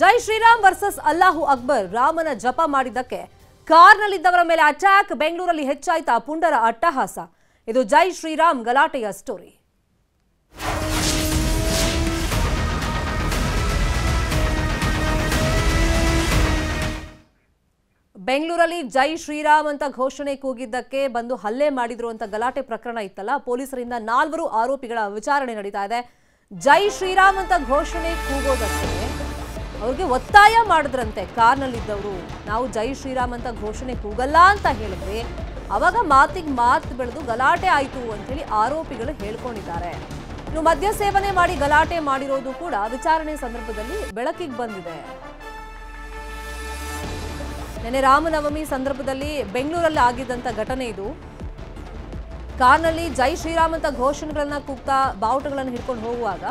ಜೈ Shriram versus ಅಲ್ಲಾಹು ಅಕ್ಬರ್. ರಾಮನ ಜಪ ಮಾಡಿದ್ದಕ್ಕೆ ಕಾರ್ನಲ್ಲಿದ್ದವರ ಮೇಲೆ ಅಟ್ಯಾಕ್ ಬೆಂಗಳೂರಲ್ಲಿ ಹೆಚ್ಚಾಯ್ತಾ ಪುಂಡರ ಅಟ್ಟಹಾಸ. ಇದು ಜೈ ಶ್ರೀರಾಮ್ ಗಲಾಟೆಯ ಸ್ಟೋರಿ ಬೆಂಗಳೂರಲ್ಲಿ ಜೈ ಶ್ರೀರಾಮ್ ಅಂತ ಘೋಷಣೆ ಕೂಗಿದ್ದಕ್ಕೆ ಬಂದು ಹಲ್ಲೆ ಮಾಡಿದ್ರು ಅಂತ ಗಲಾಟೆ ಪ್ರಕರಣ ಇತ್ತಲ್ಲ, ಪೊಲೀಸರಿಂದ ನಾಲ್ವರು ಆರೋಪಿಗಳ ವಿಚಾರಣೆ ನಡೀತಾ ಇದೆ. ಜೈ ಶ್ರೀರಾಮ್ ಅಂತ ಘೋಷಣೆ ಕೂಗೋದಕ್ಕೆ ಅವ್ರಿಗೆ ಒತ್ತಾಯ ಮಾಡಿದ್ರಂತೆ ಕಾರ್ನಲ್ಲಿದ್ದವರು. ನಾವು ಜೈ ಶ್ರೀರಾಮ್ ಅಂತ ಘೋಷಣೆ ಕೂಗಲ್ಲ ಅಂತ ಹೇಳಿದ್ರೆ ಅವಾಗ ಮಾತಿಗೆ ಮಾತು ಬೆಳೆದು ಗಲಾಟೆ ಆಯಿತು ಅಂತೇಳಿ ಆರೋಪಿಗಳು ಹೇಳ್ಕೊಂಡಿದ್ದಾರೆ. ಇನ್ನು ಮದ್ಯ ಸೇವನೆ ಮಾಡಿ ಗಲಾಟೆ ಮಾಡಿರೋದು ಕೂಡ ವಿಚಾರಣೆ ಸಂದರ್ಭದಲ್ಲಿ ಬೆಳಕಿಗೆ ಬಂದಿದೆ. ನೆನೆ ರಾಮನವಮಿ ಸಂದರ್ಭದಲ್ಲಿ ಬೆಂಗಳೂರಲ್ಲಿ ಆಗಿದ್ದಂತ ಘಟನೆ ಇದು. ಕಾರ್ನಲ್ಲಿ ಜೈ ಶ್ರೀರಾಮ್ ಅಂತ ಘೋಷಣೆಗಳನ್ನ ಕೂಗ್ತಾ ಬಾವುಟಗಳನ್ನು ಹಿಡ್ಕೊಂಡು ಹೋಗುವಾಗ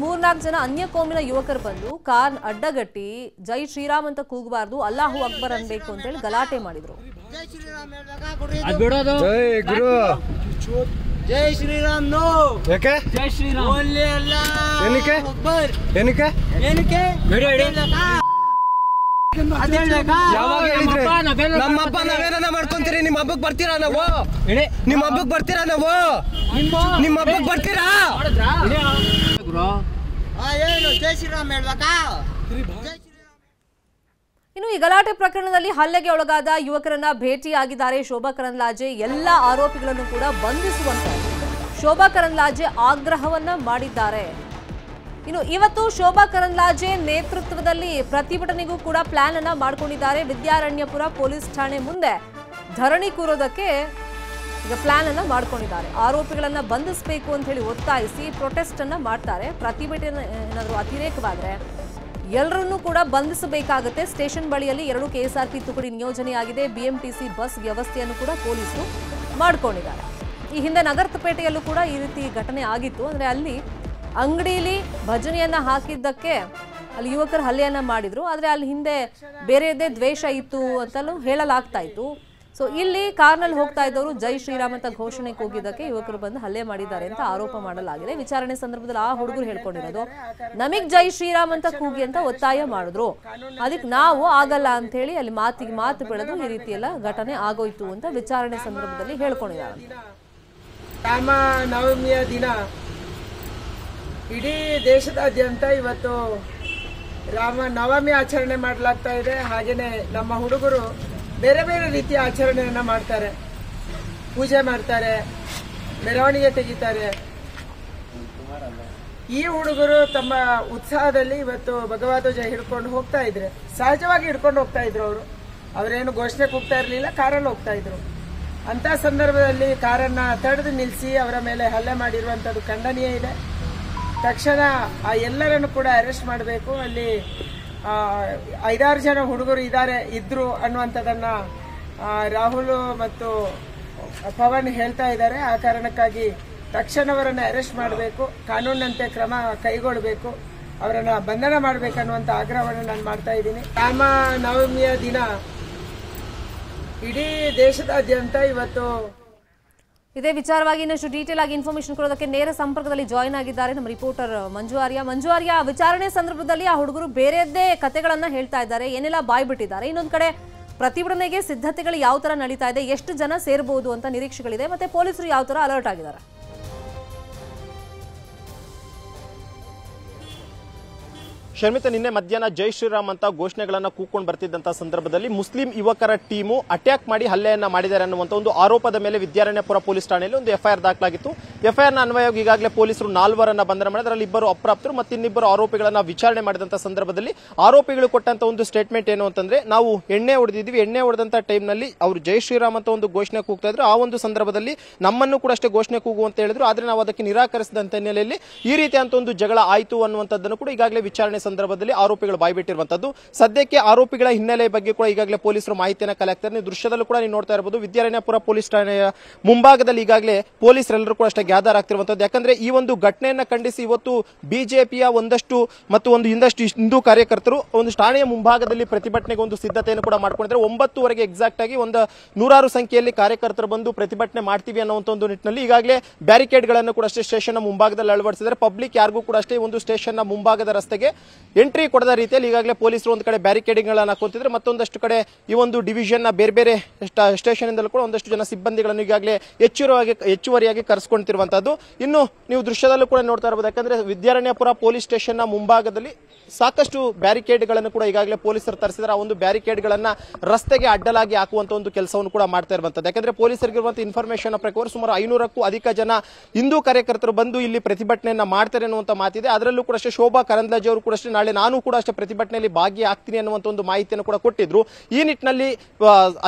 ಮೂರ್ನಾಲ್ಕು ಜನ ಅನ್ಯ ಕೋಮಿನ ಯುವಕರು ಬಂದು ಕಾರ್ ಅಡ್ಡಗಟ್ಟಿ ಜೈ ಶ್ರೀರಾಮ್ ಅಂತ ಕೂಗಬಾರ್ದು ಅಲ್ಲಾಹು ಅಕ್ಬರ್ ಅನ್ಬೇಕು ಅಂತೇಳಿ ಗಲಾಟೆ ಮಾಡಿದ್ರು. ಜೈ ಗುರು. ಜೈ ಶ್ರೀರಾಮ್ ನೋ. ಯಾಕೆ? ಜೈ ಶ್ರೀರಾಮ್. ಓನ್ಲಿ ಅಲ್ಲ. ಏನಕ್ಕೆ? ಅಕ್ಬರ್. ಏನಕ್ಕೆ? ಏನಕ್ಕೆ? ವಿಡಿಯೋ ಇಡಿ ಯಾವಾಗ ಹೇಳಿದ್ರೆ? ನಮ್ಮ ಹಬ್ಬ ನಾವೇನ ಮಾಡ್ಕೊಂತೀರಿ? ನಿಮ್ಮ ಹಬ್ಬಕ್ಕೆ ಬರ್ತೀರಾ ನಾವು? ನಿಮ್ಮ ಹಬ್ಬಕ್ ಬರ್ತೀರಾ ನಾವು? ನಿಮ್ಮ ಹಬ್ಬಕ್ ಬರ್ತೀರಾ? ಏನು ಜೈ ಶ್ರೀರಾಮ್ ಹೇಳ್ಬೇಕಾ? ಇನ್ನು ಈ ಗಲಾಟೆ ಪ್ರಕರಣದಲ್ಲಿ ಹಲ್ಲೆಗೆ ಒಳಗಾದ ಯುವಕರನ್ನ ಭೇಟಿಯಾಗಿದ್ದಾರೆ ಶೋಭಾ ಕರಂದ್ಲಾಜೆ. ಎಲ್ಲ ಆರೋಪಿಗಳನ್ನು ಕೂಡ ಬಂಧಿಸುವಂತೆ ಶೋಭಾ ಕರಂದ್ಲಾಜೆ ಆಗ್ರಹವನ್ನ ಮಾಡಿದ್ದಾರೆ. ಇನ್ನು ಇವತ್ತು ಶೋಭಾ ಕರಂದ್ಲಾಜೆ ನೇತೃತ್ವದಲ್ಲಿ ಪ್ರತಿಭಟನೆಗೂ ಕೂಡ ಪ್ಲಾನ್ ಅನ್ನ ಮಾಡ್ಕೊಂಡಿದ್ದಾರೆ. ವಿದ್ಯಾರಣ್ಯಪುರ ಪೊಲೀಸ್ ಠಾಣೆ ಮುಂದೆ ಧರಣಿ ಕೂರೋದಕ್ಕೆ ಈಗ ಪ್ಲಾನ್ ಅನ್ನ ಮಾಡ್ಕೊಂಡಿದ್ದಾರೆ. ಆರೋಪಿಗಳನ್ನ ಬಂಧಿಸಬೇಕು ಅಂತ ಹೇಳಿ ಒತ್ತಾಯಿಸಿ ಪ್ರೊಟೆಸ್ಟ್ ಅನ್ನ ಮಾಡ್ತಾರೆ. ಪ್ರತಿಭಟನೆ ಏನಾದರೂ ಅತಿರೇಕವಾದ್ರೆ ಎಲ್ಲರನ್ನೂ ಕೂಡ ಬಂಧಿಸಬೇಕಾಗುತ್ತೆ. ಸ್ಟೇಷನ್ ಬಳಿಯಲ್ಲಿ ಎರಡು ಕೆಎಸ್ಆರ್ಪಿ ತುಕಡಿ ನಿಯೋಜನೆಯಾಗಿದೆ. ಬಿಎಂಟಿಸಿ ಬಸ್ ವ್ಯವಸ್ಥೆಯನ್ನು ಕೂಡ ಪೊಲೀಸರು ಮಾಡ್ಕೊಂಡಿದ್ದಾರೆ. ಈ ಹಿಂದೆ ನಗರಪೇಟೆಯಲ್ಲೂ ಕೂಡ ಈ ರೀತಿ ಘಟನೆ ಆಗಿತ್ತು. ಅಂದರೆ ಅಲ್ಲಿ ಅಂಗಡಿಯಲ್ಲಿ ಭಜನೆಯನ್ನು ಹಾಕಿದ್ದಕ್ಕೆ ಅಲ್ಲಿ ಯುವಕರು ಹಲ್ಲೆಯನ್ನ ಮಾಡಿದ್ರು. ಆದರೆ ಅಲ್ಲಿ ಹಿಂದೆ ಬೇರೆದೇ ದ್ವೇಷ ಇತ್ತು ಅಂತಲೂ ಹೇಳಲಾಗ್ತಾ ಇತ್ತು. ಸೊ ಇಲ್ಲಿ ಕಾರ್ನಲ್ಲಿ ಹೋಗ್ತಾ ಇದ್ದವರು ಜೈ ಶ್ರೀರಾಮ್ ಅಂತ ಘೋಷಣೆ ಕೂಗಿದ್ದಕ್ಕೆ ಯುವಕರು ಬಂದು ಹಲ್ಲೆ ಮಾಡಿದ್ದಾರೆ ಅಂತ ಆರೋಪ ಮಾಡಲಾಗಿದೆ. ವಿಚಾರಣೆ ಸಂದರ್ಭದಲ್ಲಿ ಆ ಹುಡುಗರು ಹೇಳ್ಕೊಂಡಿರೋದು, ನಮಗ್ ಜೈ ಶ್ರೀರಾಮ್ ಅಂತ ಕೂಗಿ ಅಂತ ಒತ್ತಾಯ ಮಾಡಿದ್ರು. ಅದಕ್ಕೆ ನಾವು ಆಗಲ್ಲ ಅಂತ ಹೇಳಿ ಅಲ್ಲಿ ಮಾತಿಗೆ ಮಾತು ಬೆಳೆದು ಈ ರೀತಿ ಎಲ್ಲ ಘಟನೆ ಆಗೋಯ್ತು ಅಂತ ವಿಚಾರಣೆ ಸಂದರ್ಭದಲ್ಲಿ ಹೇಳ್ಕೊಂಡಿದ್ದಾರೆ. ರಾಮ ನವಮಿಯ ದಿನ. ಇಡೀ ದೇಶದಾದ್ಯಂತ ಇವತ್ತು ರಾಮ ನವಮಿ ಆಚರಣೆ ಮಾಡಲಾಗ್ತಾ ಇದೆ. ಹಾಗೇನೆ ನಮ್ಮ ಹುಡುಗರು ಬೇರೆ ಬೇರೆ ರೀತಿಯ ಆಚರಣೆಯನ್ನ ಮಾಡ್ತಾರೆ. ಪೂಜೆ ಮಾಡ್ತಾರೆ, ಮೆರವಣಿಗೆ ತೆಗಿತಾರೆ. ಈ ಹುಡುಗರು ತಮ್ಮ ಉತ್ಸಾಹದಲ್ಲಿ ಇವತ್ತು ಭಗವಧ್ವಜ ಹಿಡ್ಕೊಂಡು ಹೋಗ್ತಾ ಇದ್ರೆ, ಸಹಜವಾಗಿ ಹಿಡ್ಕೊಂಡು ಹೋಗ್ತಾ ಇದ್ರು ಅವರು. ಅವರೇನು ಘೋಷಣೆ ಕೂಗ್ತಾ ಇರಲಿಲ್ಲ ಕಾರಲ್ಲಿ ಹೋಗ್ತಾ ಇದ್ರು. ಅಂತ ಸಂದರ್ಭದಲ್ಲಿ ಕಾರನ್ನ ತಡೆದು ನಿಲ್ಲಿಸಿ ಅವರ ಮೇಲೆ ಹಲ್ಲೆ ಮಾಡಿರುವಂತದ್ದು ಖಂಡನೀಯ ಇದೆ. ತಕ್ಷಣ ಆ ಎಲ್ಲರನ್ನು ಕೂಡ ಅರೆಸ್ಟ್ ಮಾಡಬೇಕು. ಅಲ್ಲಿ ಐದಾರು ಜನ ಹುಡುಗರು ಇದ್ದಾರೆ, ಇದ್ರು ಅನ್ನುವಂಥದ್ದನ್ನು ರಾಹುಲ್ ಮತ್ತು ಪವನ್ ಹೇಳ್ತಾ ಇದ್ದಾರೆ. ಆ ಕಾರಣಕ್ಕಾಗಿ ತಕ್ಷಣ ಅವರನ್ನು ಅರೆಸ್ಟ್ ಮಾಡಬೇಕು ಕಾನೂನಿನಂತೆ ಕ್ರಮ ಕೈಗೊಳ್ಳಬೇಕು, ಅವರನ್ನು ಬಂಧನ ಮಾಡಬೇಕನ್ನುವಂಥ ಆಗ್ರಹವನ್ನು ನಾನು ಮಾಡ್ತಾ ಇದ್ದೀನಿ. ರಾಮ ನವಮಿಯ ದಿನ ಇಡೀ ದೇಶದಾದ್ಯಂತ ಇವತ್ತು ಇದೇ ವಿಚಾರವಾಗಿ ಇನ್ನಷ್ಟು ಡೀಟೇಲ್ ಆಗಿ ಇನ್ಫಾರ್ಮೇಶನ್ ಕೊಡೋದಕ್ಕೆ ನೇರ ಸಂಪರ್ಕದಲ್ಲಿ ಜಾಯಿನ್ ಆಗಿದ್ದಾರೆ ನಮ್ಮ ರಿಪೋರ್ಟರ್ ಮಂಜು ಆರ್ಯ. ಮಂಜು ಆರ್ಯ, ವಿಚಾರಣೆ ಸಂದರ್ಭದಲ್ಲಿ ಆ ಹುಡುಗರು ಬೇರೆಯದ್ದೇ ಕತೆಗಳನ್ನ ಹೇಳ್ತಾ ಇದ್ದಾರೆ. ಏನೆಲ್ಲ ಬಾಯ್ ಬಿಟ್ಟಿದ್ದಾರೆ ಇನ್ನೊಂದ್ ಕಡೆ ಪ್ರತಿಭಟನೆಗೆ ಸಿದ್ಧತೆಗಳು ಯಾವ ತರ ನಡೀತಾ ಇದೆ? ಎಷ್ಟು ಜನ ಸೇರಬಹುದು ಅಂತ ನಿರೀಕ್ಷೆಗಳಿದೆ. ಮತ್ತೆ ಪೊಲೀಸರು ಯಾವ ತರ ಅಲರ್ಟ್ ಆಗಿದ್ದಾರೆ? ಶರ್ಮಿತ ನಿನ್ನೆ ಮಧ್ಯಾಹ್ನ ಜೈ ಶ್ರೀರಾಮ್ ಅಂತ ಘೋಷಣೆಗಳನ್ನ ಕೂಕೊಂಡು ಬರ್ತಿದ್ದಂತ ಸಂದರ್ಭದಲ್ಲಿ ಮುಸ್ಲಿಂ ಯುವಕರ ಟೀಮು ಅಟ್ಯಾಕ್ ಮಾಡಿ ಹಲ್ಲೆಯನ್ನ ಮಾಡಿದ್ದಾರೆ ಅನ್ನುವಂತ ಒಂದು ಆರೋಪದ ಮೇಲೆ ವಿದ್ಯಾರಣ್ಯಪುರ ಪೊಲೀಸ್ ಠಾಣೆಯಲ್ಲಿ ಒಂದು ಎಫ್ಐಆರ್ ದಾಖಲಾಗಿತ್ತು. ನ ಅನ್ವಯವಾಗಿ ಈಗಾಗಲೇ ಪೊಲೀಸರು ನಾಲ್ವರನ್ನ ಬಂಧನ ಮಾಡಿದ್ರೆ ಅದರಲ್ಲಿ ಇಬ್ಬರು ಅಪ್ರಾಪ್ತರು ಮತ್ತು ಇನ್ನಿಬ್ಬರು ಆರೋಪಿಗಳನ್ನ ವಿಚಾರಣೆ ಮಾಡಿದಂತ ಸಂದರ್ಭದಲ್ಲಿ ಆರೋಪಿಗಳು ಕೊಟ್ಟಂತ ಒಂದು ಸ್ಟೇಟ್ಮೆಂಟ್ ಏನು ಅಂತಂದ್ರೆ, ನಾವು ಎಣ್ಣೆ ಹೊಡೆದಿದ್ವಿ ಎಣ್ಣೆ ಹೊಡೆದಂತ ಟೈಮ್ನಲ್ಲಿ ಅವರು ಜೈ ಶ್ರೀರಾಮ್ ಅಂತ ಒಂದು ಘೋಷಣೆ ಕೂಗ್ತಾ ಇದ್ರು. ಆ ಒಂದು ಸಂದರ್ಭದಲ್ಲಿ ನಮ್ಮನ್ನು ಕೂಡ ಅಷ್ಟೇ ಘೋಷಣೆ ಕೂಗು ಅಂತ ಹೇಳಿದ್ರು. ಆದ್ರೆ ನಾವು ಅದಕ್ಕೆ ನಿರಾಕರಿಸಿದಂತ ಹಿನ್ನೆಲೆಯಲ್ಲಿ ಈ ರೀತಿ ಅಂತ ಒಂದು ಜಗಳ ಆಯಿತು ಅನ್ನುವಂಥದ್ದನ್ನು ಕೂಡ ಈಗಾಗಲೇ ವಿಚಾರಣೆ ಸಂದರ್ಭದಲ್ಲಿ ಆರೋಪಿಗಳು ಬಾಯ್ಬಿಟ್ಟಿರುವಂತದ್ದು. ಸದ್ಯಕ್ಕೆ ಆರೋಪಿಗಳ ಹಿನ್ನೆಲೆ ಬಗ್ಗೆ ಕೂಡ ಈಗಾಗಲೇ ಪೊಲೀಸರು ಮಾಹಿತಿಯನ್ನು ಕಲೆ ಆಗ್ತಾರೆ ದೃಶ್ಯದಲ್ಲೂ ಕೂಡ ನೀವು ನೋಡ್ತಾ ಇರಬಹುದು ವಿದ್ಯಾರಣ್ಯಪುರ ಪೊಲೀಸ್ ಠಾಣೆಯ ಮುಂಭಾಗದಲ್ಲಿ ಈಗಾಗಲೇ ಪೊಲೀಸರೆಲ್ಲರೂ ಕೂಡ ಅಷ್ಟೇ ಗ್ಯಾದರ್ ಆಗ್ತಿರುವಂತದ್ದು. ಯಾಕಂದ್ರೆ ಈ ಒಂದು ಘಟನೆಯನ್ನ ಖಂಡಿಸಿ ಇವತ್ತು ಬಿಜೆಪಿಯ ಒಂದಷ್ಟು ಮತ್ತು ಒಂದು ಇಂದಷ್ಟು ಹಿಂದೂ ಕಾರ್ಯಕರ್ತರು ಒಂದು ಠಾಣೆಯ ಮುಂಭಾಗದಲ್ಲಿ ಪ್ರತಿಭಟನೆಗೆ ಒಂದು ಸಿದ್ಧತೆಯನ್ನು ಕೂಡ ಮಾಡ್ಕೊಂಡಿದ್ದಾರೆ. ಒಂಬತ್ತುವರೆಗೆ ಎಕ್ಸಾಕ್ಟ್ ಆಗಿ ಒಂದು ನೂರಾರು ಸಂಖ್ಯೆಯಲ್ಲಿ ಕಾರ್ಯಕರ್ತರು ಬಂದು ಪ್ರತಿಭಟನೆ ಮಾಡ್ತೀವಿ ಅನ್ನುವಂಥ ಒಂದು ನಿಟ್ಟಿನಲ್ಲಿ ಈಗಾಗಲೇ ಬ್ಯಾರಿಕೇಡ್ಗಳನ್ನು ಕೂಡ ಅಷ್ಟೇ ಸ್ಟೇಷನ್ ಮುಂಭಾಗದಲ್ಲಿ ಅಳವಡಿಸಿದ್ದಾರೆ. ಪಬ್ಲಿಕ್ ಯಾರಿಗೂ ಕೂಡ ಅಷ್ಟೇ ಒಂದು ಸ್ಟೇಷನ್ ಮುಂಭಾಗದ ರಸ್ತೆಗೆ ಎಂಟ್ರಿ ಕೊಡದ ರೀತಿಯಲ್ಲಿ ಈಗಾಗಲೇ ಪೊಲೀಸರು ಒಂದು ಕಡೆ ಬ್ಯಾರಿಕೇಡಿಂಗ್ಗಳನ್ನು ಹಾಕೊಂತಿದ್ರೆ ಮತ್ತೊಂದಷ್ಟು ಕಡೆ ಈ ಒಂದು ಡಿವಿಷನ್ನ ಬೇರೆ ಬೇರೆ ಸ್ಟೇಷನ್ ಇಂದಲೂ ಕೂಡ ಒಂದಷ್ಟು ಜನ ಸಿಬ್ಬಂದಿಗಳನ್ನು ಈಗಾಗಲೇ ಹೆಚ್ಚುವರಿಯಾಗಿ ಹೆಚ್ಚುವರಿಯಾಗಿ ಕರೆಸ್ಕೊಂತಿರುವಂತದ್ದು ಇನ್ನು ನೀವು ದೃಶ್ಯದಲ್ಲೂ ಕೂಡ ನೋಡ್ತಾ ಇರಬಹುದು ಯಾಕಂದ್ರೆ ವಿದ್ಯಾರಣ್ಯಪುರ ಪೊಲೀಸ್ ಸ್ಟೇಷನ್ನ ಮುಂಭಾಗದಲ್ಲಿ ಸಾಕಷ್ಟು ಬ್ಯಾರಿಕೇಡ್ಗಳನ್ನು ಕೂಡ ಈಗಾಗಲೇ ಪೊಲೀಸರು ತರಿಸಿದ್ರೆ ಆ ಒಂದು ಬ್ಯಾರಿಕೇಡ್ಗಳನ್ನು ರಸ್ತೆಗೆ ಅಡ್ಡಲಾಗಿ ಹಾಕುವಂಥ ಒಂದು ಕೆಲಸವನ್ನು ಕೂಡ ಮಾಡ್ತಾ ಇರುವಂಥದ್ದು ಯಾಕಂದ್ರೆ ಪೊಲೀಸರಿಗಿರುವಂಥ ಇನ್ಫಾರ್ಮೇಷನ್ ಪ್ರಕಾರ ಸುಮಾರು ಐನೂರಕ್ಕೂ ಅಧಿಕ ಜನ ಹಿಂದೂ ಕಾರ್ಯಕರ್ತರು ಬಂದು ಇಲ್ಲಿ ಪ್ರತಿಭಟನೆಯನ್ನ ಮಾಡ್ತಾರೆ ಅನ್ನುವಂಥ ಮಾತಿದೆ. ಅದರಲ್ಲೂ ಕೂಡ ಶೋಭಾ ಕರಂದ್ಲಾಜೆ ಅವರು ಕೂಡ ನಾಳೆ ನಾನು ಕೂಡ ಅಷ್ಟೇ ಪ್ರತಿಭಟನೆಯಲ್ಲಿ ಭಾಗಿಯಾಗ್ತೀನಿ ಅನ್ನುವಂತ ಒಂದು ಮಾಹಿತಿಯನ್ನು ಕೂಡ ಕೊಟ್ಟಿದ್ರು. ಈ ನಿಟ್ಟಿನಲ್ಲಿ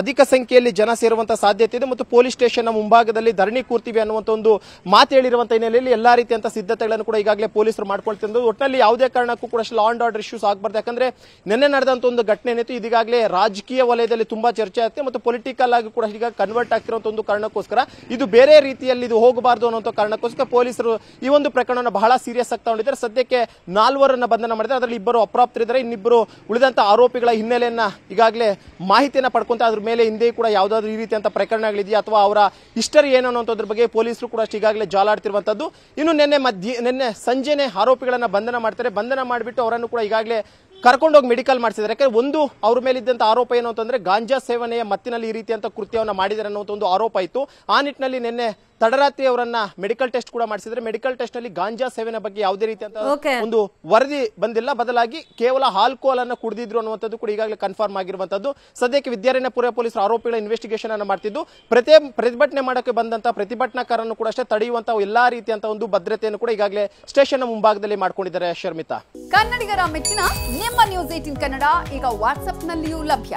ಅಧಿಕ ಸಂಖ್ಯೆಯಲ್ಲಿ ಜನ ಸೇರುವಂತ ಸಾಧ್ಯತೆ ಇದೆ ಮತ್ತು ಪೊಲೀಸ್ ಸ್ಟೇಷನ್ ಮುಂಭಾಗದಲ್ಲಿ ಧರಣಿ ಕೂರ್ತೀವಿ ಅನ್ನುವಂತ ಒಂದು ಮಾತು ಹೇಳಿರುವಂತ ಹಿನ್ನೆಲೆಯಲ್ಲಿ ಎಲ್ಲಾ ರೀತಿಯಂತ ಸಿದ್ಧತೆಗಳನ್ನು ಕೂಡ ಈಗಾಗಲೇ ಪೊಲೀಸರು ಮಾಡ್ಕೊಳ್ತಿದ್ದು ಒಟ್ಟಿನಲ್ಲಿ ಯಾವುದೇ ಕಾರಣಕ್ಕೂ ಕೂಡ ಲಾ ಅಂಡ್ ಆರ್ಡರ್ ಇಶ್ಯೂಸ್ ಆಗಬಾರ್ದು. ಯಾಕಂದ್ರೆ ನಿನ್ನೆ ನಡೆದಂತ ಒಂದು ಘಟನೆ ಏನಿತ್ತು, ಇದೀಗಾಗಲೇ ರಾಜಕೀಯ ವಲಯದಲ್ಲಿ ತುಂಬಾ ಚರ್ಚೆ ಆಗುತ್ತೆ ಮತ್ತು ಪೊಲಿಟಿಕಲ್ ಆಗಿ ಕೂಡ ಈಗ ಕನ್ವರ್ಟ್ ಆಗ್ತಿರುವಂತ ಒಂದು ಕಾರಣಕ್ಕೋಸ್ಕರ ಇದು ಬೇರೆ ರೀತಿಯಲ್ಲಿ ಇದು ಹೋಗಬಾರ್ದು ಅನ್ನೋ ಕಾರಣಕ್ಕೋಸ್ಕರ ಪೊಲೀಸರು ಈ ಒಂದು ಪ್ರಕರಣವನ್ನು ಬಹಳ ಸೀರಿಯಸ್ ಆಗಿ ತಗೊಂಡಿದ್ದಾರೆ. ಸದ್ಯಕ್ಕೆ ನಾಲ್ವರನ್ನ ಬಂಧನ ಮಾಡಿದ್ದಾರೆ ಅದರಲ್ಲಿ ಇಬ್ಬರು ಅಪ್ರಾಪ್ತರಿದ್ದಾರೆ, ಇನ್ನಿಬ್ಬರು ಉಳಿದಂತ ಆರೋಪಿಗಳ ಹಿನ್ನೆಲೆಯನ್ನ ಈಗಾಗಲೇ ಮಾಹಿತಿಯನ್ನು ಪಡ್ಕೊಂತ ಅದ್ರ ಮೇಲೆ ಹಿಂದೆ ಕೂಡ ಯಾವ್ದಾದ್ರು ಈ ರೀತಿಯಂತ ಪ್ರಕರಣಗಳಿದೆಯಾ ಅಥವಾ ಅವರ ಹಿಸ್ಟರಿ ಏನು ಅನ್ನೋದ್ರ ಬಗ್ಗೆ ಪೊಲೀಸರು ಕೂಡ ಅಷ್ಟು ಈಗಾಗಲೇ ಜಾಲಾಡ್ತಿರುವಂತದ್ದು ಇನ್ನು ನಿನ್ನೆ ಮಧ್ಯ, ನಿನ್ನೆ ಸಂಜೆನೆ ಆರೋಪಿಗಳನ್ನ ಬಂಧನ ಮಾಡ್ತಾರೆ. ಬಂಧನ ಮಾಡಿಬಿಟ್ಟು ಅವರನ್ನು ಕೂಡ ಈಗಾಗಲೇ ಕರ್ಕೊಂಡೋಗಿ ಮೆಡಿಕಲ್ ಮಾಡಿಸಿದ್ದಾರೆ. ಯಾಕಂದ್ರೆ ಒಂದು, ಅವ್ರ ಮೇಲಿದ್ದಂಥ ಆರೋಪ ಏನು ಅಂತಂದ್ರೆ ಗಾಂಜಾ ಸೇವನೆಯ ಮತ್ತಿನಲ್ಲಿ ಈ ರೀತಿಯಂತ ಕೃತ್ಯವನ್ನು ಮಾಡಿದ್ದಾರೆ ಅನ್ನೋ ಒಂದು ಆರೋಪ ಇತ್ತು. ಆ ನಿಟ್ಟಿನಲ್ಲಿ ನಿನ್ನೆ ತಡರಾತ್ರಿ ಅವರನ್ನ ಮೆಡಿಕಲ್ ಟೆಸ್ಟ್ ಕೂಡ ಮಾಡಿಸಿದ್ರೆ ಮೆಡಿಕಲ್ ಟೆಸ್ಟ್ನಲ್ಲಿ ಗಾಂಜಾ ಸೇವನೆ ಬಗ್ಗೆ ಯಾವುದೇ Okay. ಒಂದು ವರದಿ ಬಂದಿಲ್ಲ. ಬದಲಾಗಿ ಕೇವಲ ಆಲ್ಕೋಹಾಲ್ ಅನ್ನು ಕುಡಿದಿದ್ರು ಅನ್ನುವಂಥದ್ದು ಕೂಡ ಈಗಾಗಲೇ ಕನ್ಫರ್ಮ್ ಆಗಿರುವಂತದ್ದು ಸದ್ಯಕ್ಕೆ ವಿದ್ಯಾರಣ್ಯಪುರ ಪೊಲೀಸರು ಆರೋಪಿಗಳ ಇನ್ವೆಸ್ಟಿಗೇಷನ್ ಅನ್ನು ಮಾಡ್ತಿದ್ದು. ಪ್ರತಿ ಪ್ರತಿಭಟನೆ ಮಾಡಕ್ಕೆ ಬಂದಂತ ಪ್ರತಿಭಟನಾಕಾರನ್ನು ಕೂಡ ಅಷ್ಟೇ ತಡೆಯುವಂತಹ ಎಲ್ಲಾ ರೀತಿಯಂತ ಒಂದು ಭದ್ರತೆಯನ್ನು ಕೂಡ ಈಗಾಗಲೇ ಸ್ಟೇಷನ್ ಮುಂಭಾಗದಲ್ಲಿ ಮಾಡ್ಕೊಂಡಿದ್ದಾರೆ ಶರ್ಮಿತಾ. ಕನ್ನಡಿಗರ ಮೆಚ್ಚಿನ ನಿಮ್ಮ ನ್ಯೂಸ್ ಏಟಿನ್ ಕನ್ನಡ ಈಗ ವಾಟ್ಸ್ಆಪ್ನಲ್ಲಿಯೂ ಲಭ್ಯ.